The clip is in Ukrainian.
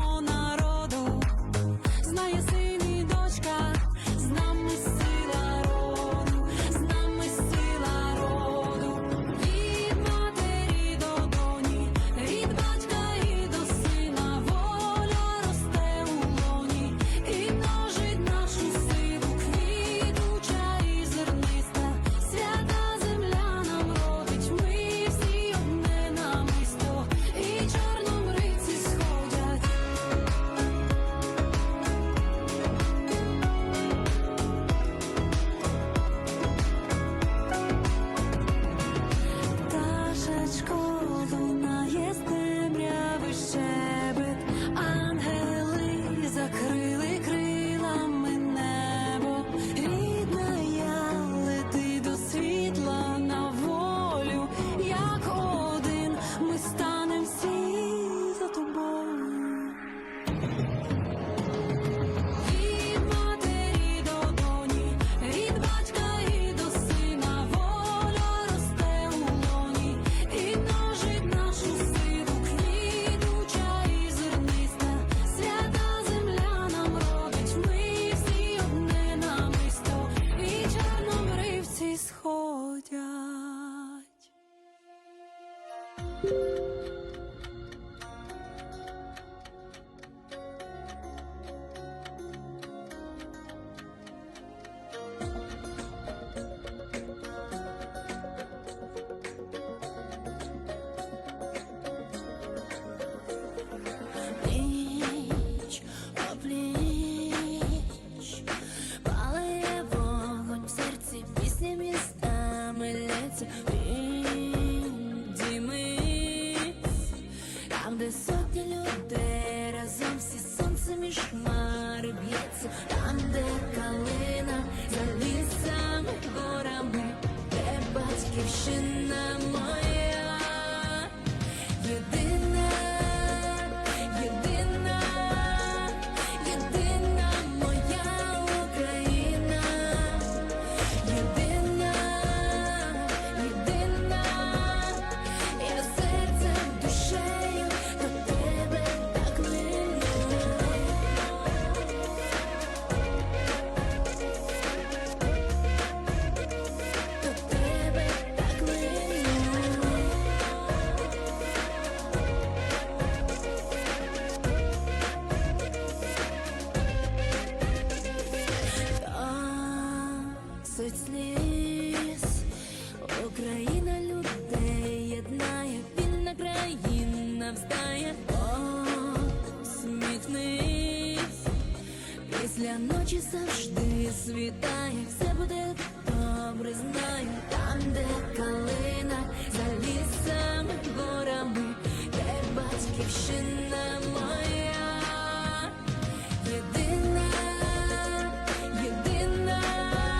on description Україна людей єднає, вільна країна встає, о сміхнись, після ночі завжди світає, все буде добре, знаю. Там, де калина за лісами горами.